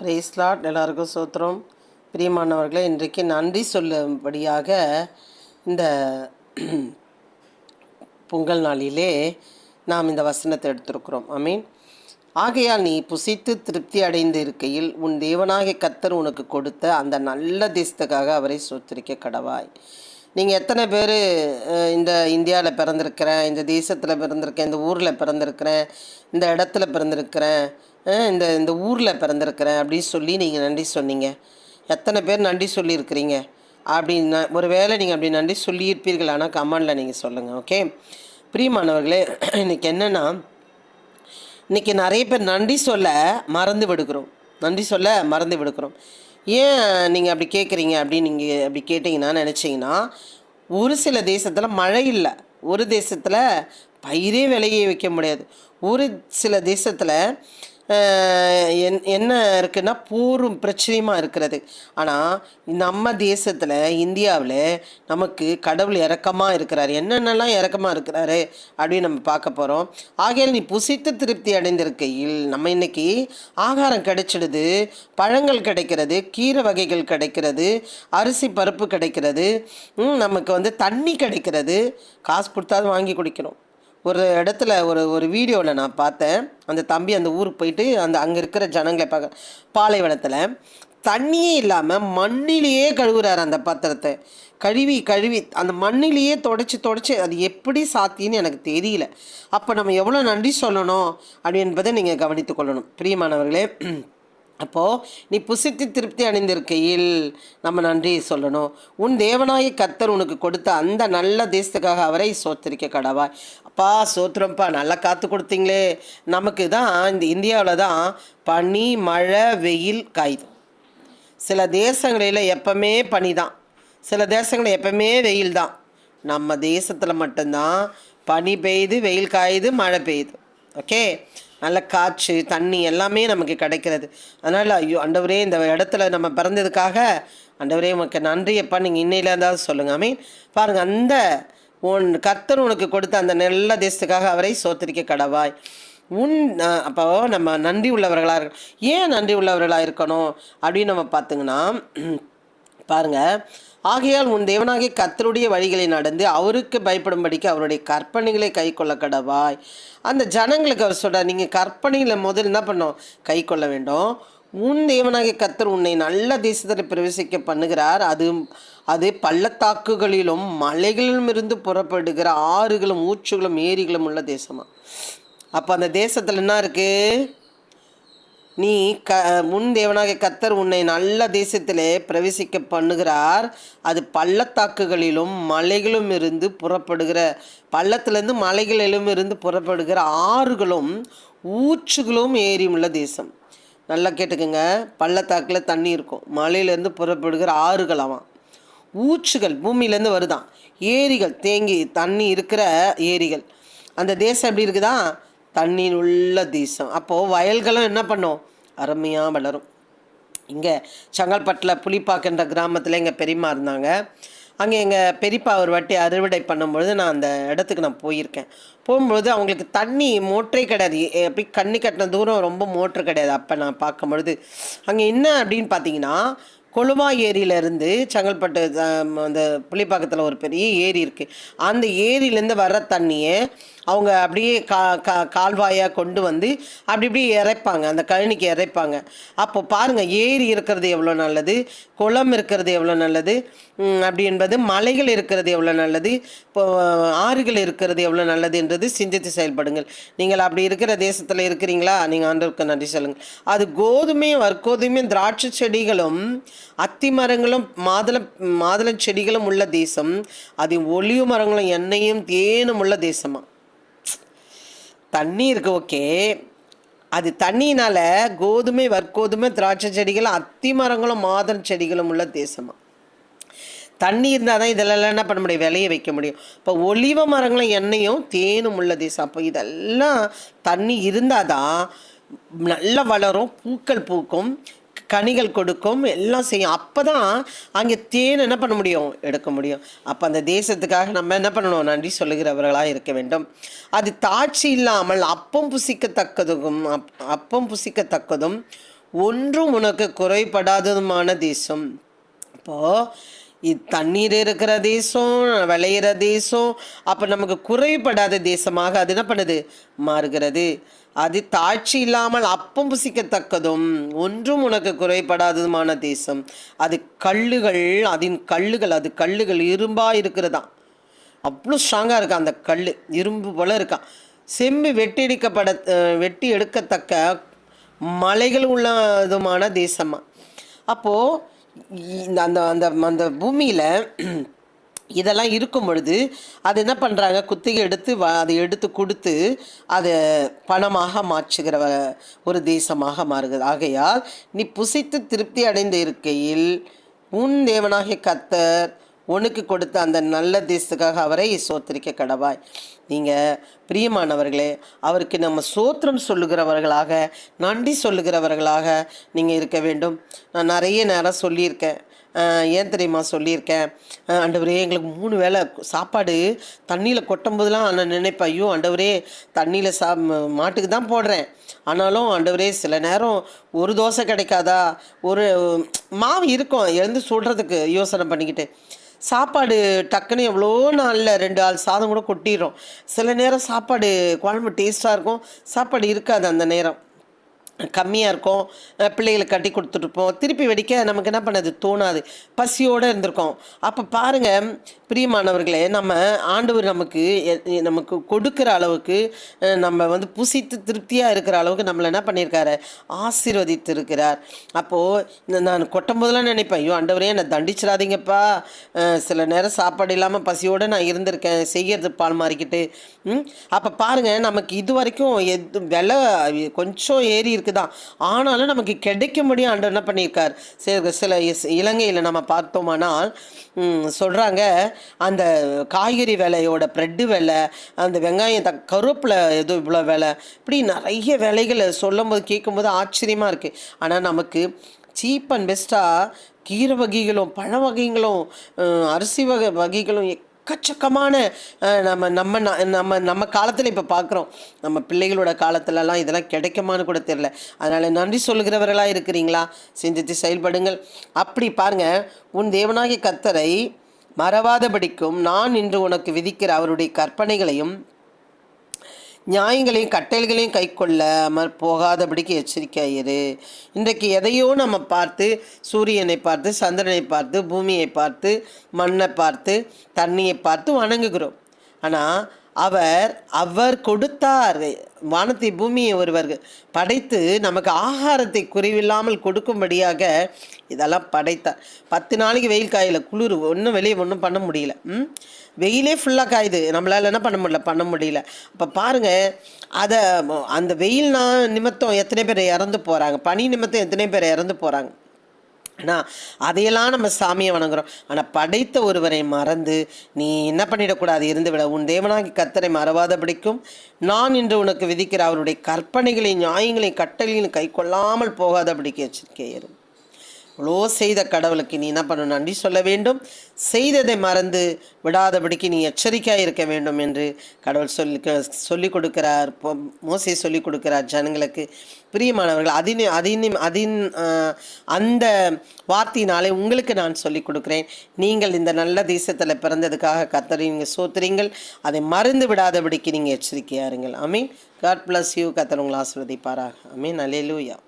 பிரைஸ்லாட் எல்லாருக்கும் சோத்திரம். பிரியமானவர்களே இன்றைக்கு நன்றி சொல்லும்படியாக இந்த பொங்கல் நாளிலே நாம் இந்த வசனத்தை எடுத்திருக்கிறோம். ஐ ஆகையால் நீ புசித்து திருப்தி அடைந்து இருக்கையில் உன் தேவனாகிய கத்தர் உனக்கு கொடுத்த அந்த நல்ல தேசத்துக்காக அவரை சோத்திரிக்க கடவாய். நீங்கள் எத்தனை பேர் இந்த இந்தியாவில் பிறந்திருக்கிறேன் இந்த தேசத்தில் பிறந்திருக்கேன் இந்த ஊரில் பிறந்திருக்கிறேன் இந்த இடத்துல பிறந்திருக்கிறேன் இந்த இந்த ஊரில் பிறந்திருக்கிறேன் அப்படின்னு சொல்லி நீங்கள் நன்றி சொன்னீங்க. எத்தனை பேர் நன்றி சொல்லியிருக்கிறீங்க? அப்படின்னு ஒரு வேளை நீங்கள் அப்படி நன்றி சொல்லியிருப்பீர்கள் ஆனால் கமெண்டில் நீங்கள் சொல்லுங்கள் ஓகே? பிரியமானவர்களே இன்றைக்கி என்னென்னா இன்றைக்கி நிறைய பேர் நன்றி சொல்ல மறந்து விடுக்கிறோம் நன்றி சொல்ல மறந்து விடுக்கிறோம் ஏன் நீங்கள் அப்படி கேட்குறீங்க அப்படின்னு நீங்கள் அப்படி கேட்டிங்கன்னா நினச்சிங்கன்னா ஒரு சில தேசத்தில் மழை இல்லை. ஒரு தேசத்தில் பயிரே விலையை வைக்க முடியாது. ஒரு சில தேசத்தில் என் என்ன இருக்குன்னா பூரும் பிரச்சனையுமா இருக்கிறது. ஆனால் நம்ம தேசத்தில் இந்தியாவில் நமக்கு கடவுள் இறக்கமாக இருக்கிறார். என்னென்னலாம் இறக்கமாக இருக்கிறாரு அப்படின்னு நம்ம பார்க்க போகிறோம் ஆகையால் நீ புசித்து திருப்தி அடைந்திருக்கையில் நம்ம இன்னைக்கு ஆகாரம் கிடைச்சிடுது பழங்கள் கிடைக்கிறது கீரை வகைகள் கிடைக்கிறது அரிசி பருப்பு கிடைக்கிறது நமக்கு வந்து தண்ணி கிடைக்கிறது. காசு கொடுத்தாது வாங்கி குடிக்கணும். ஒரு இடத்துல ஒரு ஒரு வீடியோவில் நான் பார்த்தேன். அந்த தம்பி அந்த ஊருக்கு போயிட்டு அந்த அங்கே இருக்கிற ஜனங்களை பார்க்க பாலைவனத்தில் தண்ணியே இல்லாமல் மண்ணிலேயே கழுவுறாரு அந்த பாத்திரத்தை. கழுவி கழுவி அந்த மண்ணிலேயே தொடச்சி தொடச்சி அது எப்படி சாத்தின்னு எனக்கு தெரியல. அப்போ நம்ம எவ்வளோ நன்றி சொல்லணும் அப்படி என்பதை நீங்கள் கவனித்து கொள்ளணும். பிரியமானவர்களே அப்போது நீ புசித்து திருப்தி அணிந்திருக்கையில் நம்ம நன்றி சொல்லணும். உன் தேவனாய கத்தர் உனக்கு கொடுத்த அந்த நல்ல தேசத்துக்காக அவரை சோத்தரிக்க கடவாய். அப்பா சோத்திரம்ப்பா நல்லா காத்து கொடுத்தீங்களே. நமக்கு தான் இந்த இந்தியாவில் தான் பனி மழை வெயில் காயுது. சில தேசங்களில் எப்பவுமே பனி தான். சில தேசங்களில் எப்பவுமே வெயில் தான். நம்ம தேசத்தில் மட்டும்தான் பனி பெய்யுது வெயில் காயுது மழை பெய்யுது. ஓகே? நல்ல காற்று தண்ணி எல்லாமே நமக்கு கிடைக்கிறது. அதனால் ஐயோ அண்டவரே இந்த இடத்துல நம்ம பிறந்ததுக்காக அண்டவரே உனக்கு நன்றியப்பா. நீங்கள் இன்னையில் இருந்தாலும் சொல்லுங்கள் ஐ மீன் பாருங்கள் அந்த உன் கர்த்தர் உனக்கு கொடுத்த அந்த நல்ல தேசத்துக்காக அவரை சோத்திரிக்க கடவாய். உன் அப்போ நம்ம நன்றி உள்ளவர்களாக இருக்க ஏன் நன்றி உள்ளவர்களாக இருக்கணும்? அப்படின்னு நம்ம பார்த்தீங்கன்னா பாருங்கள் ஆகையால் உன் தேவனாகிய கத்தருடைய வழிகளை நடந்து அவருக்கு பயப்படும்படிக்கு அவருடைய கற்பனைகளை கை கொள்ள கடவாய். அந்த ஜனங்களுக்கு அவர் சொல்கிறார் நீங்கள் கற்பனைகளை முதல் என்ன பண்ணோம் கை கொள்ள வேண்டும். உன் தேவனாகிய கத்தர் உன்னை நல்ல தேசத்தில் பிரவேசிக்க பண்ணுகிறார். அது அது பள்ளத்தாக்குகளிலும் மலைகளிலும் இருந்து புறப்படுகிற ஆறுகளும் ஊற்றுகளும் ஏரிகளும் உள்ள தேசமாக அப்போ அந்த தேசத்தில் என்ன இருக்குது நீ க முன் தேவனாகிய கத்தர் உன்னை நல்ல தேசத்திலே பிரவேசிக்க பண்ணுகிறார். அது பள்ளத்தாக்குகளிலும் மலைகளும் இருந்து புறப்படுகிற பள்ளத்துலேருந்து மலைகளிலும் இருந்து புறப்படுகிற ஆறுகளும் ஊற்றுகளும் ஏரியுமுள்ள தேசம். நல்லா கேட்டுக்கோங்க. பள்ளத்தாக்கில் தண்ணி இருக்கும். மலையிலேருந்து புறப்படுகிற ஆறுகளாவாம் ஊச்சுகள் பூமியிலேருந்து வருதான். ஏரிகள் தேங்கி தண்ணி இருக்கிற ஏரிகள். அந்த தேசம் எப்படி இருக்குதா? தண்ணீர் உள்ள தேசம். அப்போது வயல்களும் என்ன பண்ணும்? அருமையாக வளரும். இங்கே செங்கல்பட்டில் புளிப்பாக்குன்ற கிராமத்தில் எங்கள் பெரியம்மா இருந்தாங்க. அங்கே எங்கள் பெரியப்பா ஒரு வாட்டி அறுவடை பண்ணும்பொழுது நான் அந்த இடத்துக்கு நான் போயிருக்கேன். போகும்பொழுது அவங்களுக்கு தண்ணி மோட்டரே கிடையாது. அப்படி எப்படி கண்ணி கட்டின தூரம் ரொம்ப மோட்ரு கிடையாது. அப்போ நான் பார்க்கும்பொழுது அங்கே என்ன அப்படின்னு பார்த்தீங்கன்னா கொழுமா ஏரியிலேருந்து செங்கல்பட்டு அந்த புளிப்பாக்கத்தில் ஒரு பெரிய ஏரி இருக்குது அந்த ஏரியிலேருந்து வர்ற தண்ணியை அவங்க அப்படியே கா கா கால்வாயாக கொண்டு வந்து அப்படி இப்படி இறைப்பாங்க. அந்த கழனிக்கு இறைப்பாங்க. அப்போ பாருங்கள் ஏரி இருக்கிறது எவ்வளோ நல்லது குளம் இருக்கிறது எவ்வளோ நல்லது அப்படி என்பது மலைகள் இருக்கிறது எவ்வளோ நல்லது இப்போ ஆறுகள் இருக்கிறது எவ்வளோ நல்லது என்றது சிந்தித்து செயல்படுங்கள். நீங்கள் அப்படி இருக்கிற தேசத்தில் இருக்கிறீங்களா? நீங்கள் ஆண்டவருக்கு நன்றி சொல்லுங்கள். அது கோதுமையும் வற்கோதுமை திராட்சை செடிகளும் அத்தி மரங்களும் மாதுளை மாதுளை செடிகளும் உள்ள தேசம். அது ஒளிவு மரங்களும் எண்ணெயும் தேனும் உள்ள தேசமா? தண்ணி இருக்கு ஓகே. அது தண்ணியினால கோதுமை வற்கோதுமை திராட்சை செடிகளும் அத்தி மரங்களும் மாதுளை செடிகளும் உள்ள தேசமா? தண்ணி இருந்தால் தான் இதெல்லாம் என்ன பண்ண முடியும்? விளைய வைக்க முடியும். இப்போ ஒலிவ மரங்களும் எண்ணெயும் தேனும் உள்ள தேசம். அப்போ இதெல்லாம் தண்ணி இருந்தால் தான் நல்லா வளரும் பூக்கள் பூக்கும். கனிகள் கொடுக்கும் எல்லாம் செய்யும். அப்போ தான் அங்கே தேன் என்ன பண்ண முடியும்? எடுக்க முடியும். அப்போ அந்த தேசத்துக்காக நம்ம என்ன பண்ணணும்? நன்றி சொல்லுகிறவர்களாக இருக்க வேண்டும். அது தாட்சி இல்லாமல் அப்பம் புசிக்கத்தக்கதும் அப் அப்பம் புசிக்கத்தக்கதும் ஒன்றும் உனக்கு குறைபடாததுமான தேசம். அப்போது இது தண்ணீர் இருக்கிற தேசம் விளையிற தேசம். அப்போ நமக்கு குறைபடாத தேசமாக அது என்ன பண்ணுது? மாறுகிறது. அது தாழ்ச்சி இல்லாமல் அப்பம் புசிக்கத்தக்கதும் ஒன்றும் உனக்கு குறைபடாததுமான தேசம். அது கல்லுகள் அதன் கல்லுகள் அது கல்லுகள் இரும்பாக இருக்கிறதாம் அவ்வளோ ஸ்ட்ராங்காக இருக்கா அந்த கல் இரும்பு போல இருக்கான் செம்பு வெட்டியடிக்கப்பட வெட்டி எடுக்கத்தக்க மலைகள் உள்ளதுமான தேசமாக அப்போது இந்த அந்த அந்த அந்த பூமியில் இதெல்லாம் இருக்கும் பொழுது அது என்ன பண்ணுறாங்க குத்திகை எடுத்து வ அதை எடுத்து கொடுத்து அதை பணமாக மாற்றுகிற ஒரு தேசமாக மாறுகிறது. ஆகையால் நீ புசித்து திருப்தி அடைந்து இருக்கையில் உன் தேவனாகிய கத்தர் உனக்கு கொடுத்த அந்த நல்ல தேசத்துக்காக அவரை சோத்திரிக்க கடவாய். நீங்கள் பிரியமானவர்களே அவருக்கு நம்ம சோத்திரம் சொல்லுகிறவர்களாக நன்றி சொல்லுகிறவர்களாக நீங்கள் இருக்க வேண்டும். நான் நிறைய நேரம் சொல்லியிருக்கேன். ஏன் தெரியுமா சொல்லியிருக்கேன்? அண்டவரே ஆண்டவரே எங்களுக்கு மூணு வேளை சாப்பாடு தண்ணியில் கொட்டும் போதெல்லாம் நான் நினைப்பேன். ஐயோ ஆண்டவரே தண்ணியில் சா மாட்டுக்கு தான் போடுறேன். ஆனாலும் ஆண்டவரே சில நேரம் ஒரு தோசை கிடைக்காதா? ஒரு மாவு இருக்கும். எழுந்து சுடுறதுக்கு யோசனை பண்ணிக்கிட்டு. சாப்பாடு டக்குன்னு எவ்வளோ நாளில் ரெண்டு ஆள் சாதம் கூட கொட்டிடுறோம் சில நேரம் சாப்பாடு குழம்பு டேஸ்ட்டாக இருக்கும். சாப்பாடு இருக்காது அந்த நேரம். கம்மியாக இருக்கும். அஹ் பிள்ளைகளுக்கு கட்டி கொடுத்துட்ருப்போம் திருப்பி வெடிக்க நமக்கு என்ன பண்ணது? தோணாது. பசியோடு இருந்திருக்கோம். அப்போ பாருங்கள் பிரியமானவர்களே நம்ம ஆண்டவர் நமக்கு எ- நமக்கு கொடுக்குற அளவுக்கு நம்ம வந்து புசித்து திருப்தியாக இருக்கிற அளவுக்கு நம்மளை என்ன பண்ணியிருக்காரு ஆசீர்வதித்து இருக்கிறார் அப்போது நான் கொட்டும் போதெல்லாம் நினைப்பேன் ஐயோ ஆண்டவரே என்னை தண்டிச்சிடாதீங்கப்பா. சில நேரம் சாப்பாடு இல்லாமல் பசியோடு நான் இருந்திருக்கேன். செய்கிறது பால் மாறிக்கிட்டு. அப்போ பாருங்கள் நமக்கு இது வரைக்கும் எது விலை கொஞ்சம் ஏறி இருக்குதான். ஆனாலும் நமக்கு கிடைக்க முடியும். ஆண்டவர் என்ன பண்ணியிருக்கார்? சில சில இஸ்- இலங்கையில் நம்ம பார்த்தோமானால் சொல்கிறாங்க அந்த காய்கறி விலையோட ப்ரெட்டு விலை அந்த வெங்காயம் த கருப்பில் எது இவ்வளோ விலை இப்படி நிறைய விலைகளை சொல்லும்போது கேட்கும்போது ஆச்சரியமாக இருக்குது ஆனால் நமக்கு சீப் அண்ட் பெஸ்ட்டாக கீரை வகைகளும் பழ வகைகளும் அரிசி வகை வகைகளும் எக்கச்சக்கமான நம்ம நம்ம நம்ம நம்ம காலத்தில் இப்போ பார்க்குறோம் நம்ம பிள்ளைகளோட காலத்துலலாம் இதெல்லாம் கிடைக்குமான்னு கூட தெரில அதனால் நன்றி சொல்லுகிறவர்களாக இருக்கிறீங்களா? சிந்தித்து செயல்படுங்கள். அப்படி பாருங்க உன் தேவனாகிய கத்தரை மறவாதபடிக்கும் நான் இன்று உனக்கு விதிக்கிற அவருடைய கற்பனைகளையும் நியாயங்களையும் கட்டளைகளையும் கை கொள்ளாமல் போகாதபடிக்கு எச்சரிக்கையாயிரு இன்றைக்கு எதையோ நம்ம பார்த்து சூரியனை பார்த்து சந்திரனை பார்த்து பூமியை பார்த்து மண்ணை பார்த்து தண்ணியை பார்த்து வணங்குகிறோம். ஆனால் அவர் அவர் கொடுத்தார். வானத்தை பூமியை ஒருவர் படைத்து நமக்கு ஆகாரத்தை குறைவில்லாமல் கொடுக்கும்படியாக இதெல்லாம் படைத்தார். பத்து நாளைக்கு வெயில் காயில் குளிர் ஒன்றும் வெளியே ஒன்றும் பண்ண முடியல. ம்? வெயிலே ஃபுல்லாக காயுது. நம்மளால் என்ன பண்ண முடியல? பண்ண முடியல. அப்போ பாருங்கள் அதை அந்த வெயில் நான் நிமித்தம் எத்தனை பேர் இறந்து போகிறாங்க பனி நிமித்தம் எத்தனை பேர் இறந்து போகிறாங்க ஆனால் அதையெல்லாம் நம்ம சாமியை வணங்குறோம். ஆனால் படைத்த ஒருவரை மறந்து நீ என்ன பண்ணிடக்கூடாது? இருந்து விட. உன் தேவனாகி கத்தரை மறவாத பிடிக்கும் நான் இன்று உனக்கு விதிக்கிற அவருடைய கற்பனைகளையும் நியாயங்களை கட்டளையும் கை கொள்ளாமல் போகாதபடிக்கு எச்சரிக்கையரும் இவ்வளோ செய்த கடவுளுக்கு நீ என்ன பண்ணணும்? நன்றி சொல்ல வேண்டும். செய்ததை மறந்து விடாதபடிக்கு நீ எச்சரிக்கையாக இருக்க வேண்டும் என்று கடவுள் சொல்லி சொல்லிக் கொடுக்கிறார். மோசை சொல்லிக் கொடுக்கிறார் ஜனங்களுக்கு. பிரியமானவர்கள் அதின் அதின் அதின் அந்த வார்த்தையினாலே உங்களுக்கு நான் சொல்லிக் கொடுக்குறேன். நீங்கள் இந்த நல்ல தேசத்தில் பிறந்ததுக்காக கத்தரி நீங்கள் சோத்துறீங்கள். அதை மறந்து விடாதபடிக்கு நீங்கள் எச்சரிக்கையாக இருங்கள். அமீன் காட் பிளஸ் யூ. கத்தர் உங்களை ஆசிர்வதிப்பாராக. அமீன் அலேலூயா